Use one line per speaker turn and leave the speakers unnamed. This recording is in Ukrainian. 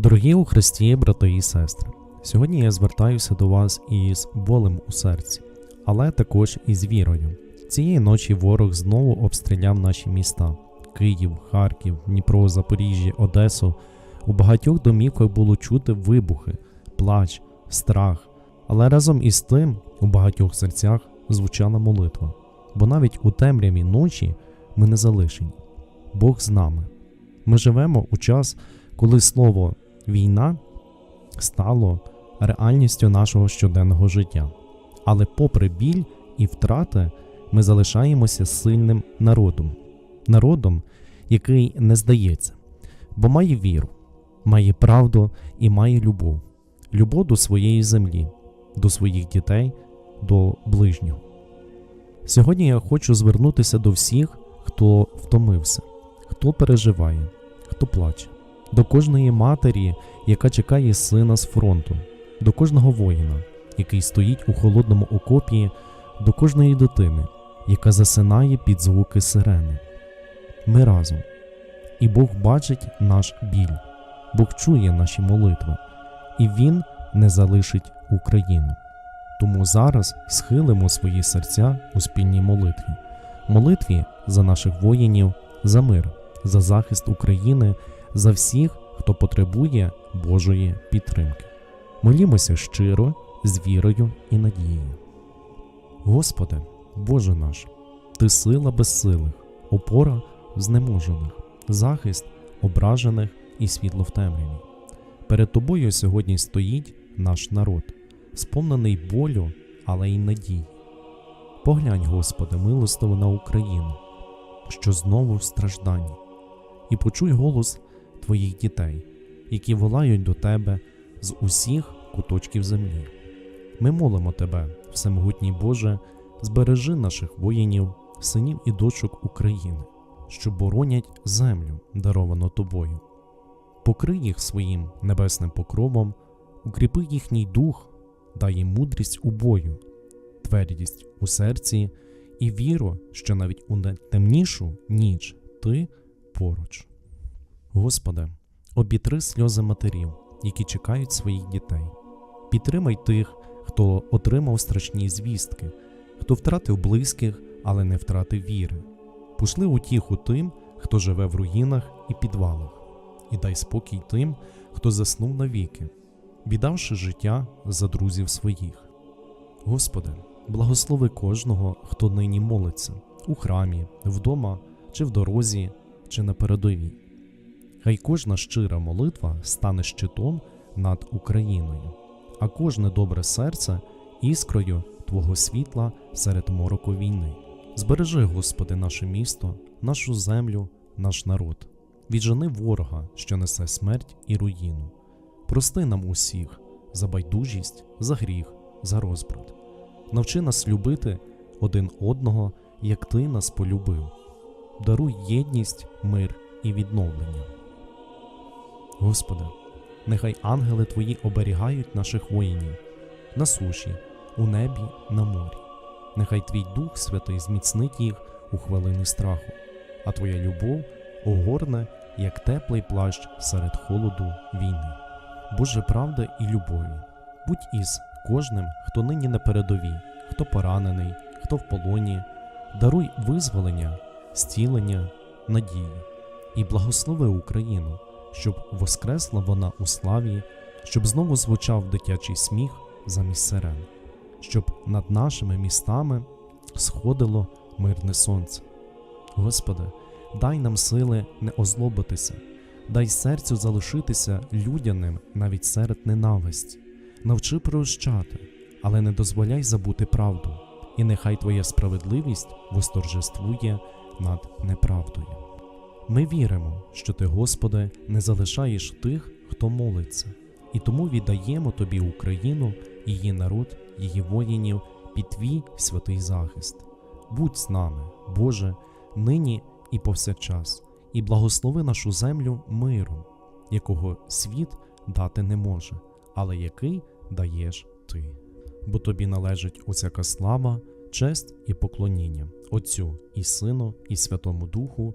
Дорогі у Христі, брати і сестри, сьогодні я звертаюся до вас із болем у серці, але також із вірою. Цієї ночі ворог знову обстріляв наші міста: Київ, Харків, Дніпро, Запоріжжя, Одесу. У багатьох домівках було чути вибухи, плач, страх. Але разом із тим у багатьох серцях звучала молитва, бо навіть у темряві ночі ми не залишені. Бог з нами. Ми живемо у час, коли слово війна стало реальністю нашого щоденного життя. Але, попри біль і втрати, ми залишаємося сильним народом, народом, який не здається, бо має віру, має правду і має любов, любов до своєї землі, до своїх дітей, до ближнього. Сьогодні я хочу звернутися до всіх, хто втомився, хто переживає, хто плаче, до кожної матері, яка чекає сина з фронту, до кожного воїна, який стоїть у холодному окопі, до кожної дитини, яка засинає під звуки сирени. Ми разом. І Бог бачить наш біль, Бог чує наші молитви, і Він не залишить Україну. Тому зараз схилимо свої серця у спільній молитві, молитві за наших воїнів, за мир, за захист України, за всіх, хто потребує Божої підтримки. Молімося щиро, з вірою і надією. Господи, Боже наш, Ти сила безсилих, опора знеможених, захист ображених і світло в темряві. Перед Тобою сьогодні стоїть наш народ, сповнений болю, але й надії. Поглянь, Господи, милостиво на Україну, що знову в стражданні, і почуй голос Твоїх дітей, які волають до Тебе з усіх куточків землі. Ми молимо Тебе, Всемогутній Боже, збережи наших воїнів, синів і дочок України, що боронять землю, даровану Тобою. Покрий їх своїм небесним покровом, укріпи їхній дух, дай їм мудрість у бою, твердість у серці і віру, що навіть у найтемнішу ніч Ти поруч. Господи, обітри сльози матерів, які чекають своїх дітей. Підтримай тих, хто отримав страшні звістки, хто втратив близьких, але не втратив віри. Пошли утіху тим, хто живе в руїнах і підвалах, і дай спокій тим, хто заснув навіки, віддавши життя за друзів своїх. Господи, благослови кожного, хто нині молиться у храмі, вдома чи в дорозі, чи на передовій. Хай кожна щира молитва стане щитом над Україною, а кожне добре серце іскрою Твого світла серед мороку війни. Збережи, Господи, наше місто, нашу землю, наш народ. Віджени ворога, що несе смерть і руїну. Прости нам усіх за байдужість, за гріх, за розбрат. Навчи нас любити один одного, як Ти нас полюбив. Даруй єдність, мир і відновлення. Господи, нехай ангели Твої оберігають наших воїнів на суші, у небі, на морі. Нехай Твій Дух Святий зміцнить їх у хвилини страху, а Твоя любов огорне, як теплий плащ серед холоду війни. Боже правда і любові, будь із кожним, хто нині на передовій, хто поранений, хто в полоні, даруй визволення, зцілення, надію і благослови Україну, щоб воскресла вона у славі, щоб знову звучав дитячий сміх замість сирен, щоб над нашими містами сходило мирне сонце. Господи, дай нам сили не озлобитися, дай серцю залишитися людяним навіть серед ненависті, навчи прощати, але не дозволяй забути правду, і нехай Твоя справедливість восторжествує над неправдою. Ми віримо, що Ти, Господи, не залишаєш тих, хто молиться, і тому віддаємо Тобі Україну, її народ, її воїнів під Твій святий захист. Будь з нами, Боже, нині і повсякчас, і благослови нашу землю миром, якого світ дати не може, але який даєш Ти. Бо тобі належить усяка слава, честь і поклоніння Отцю і Сину, і Святому Духу,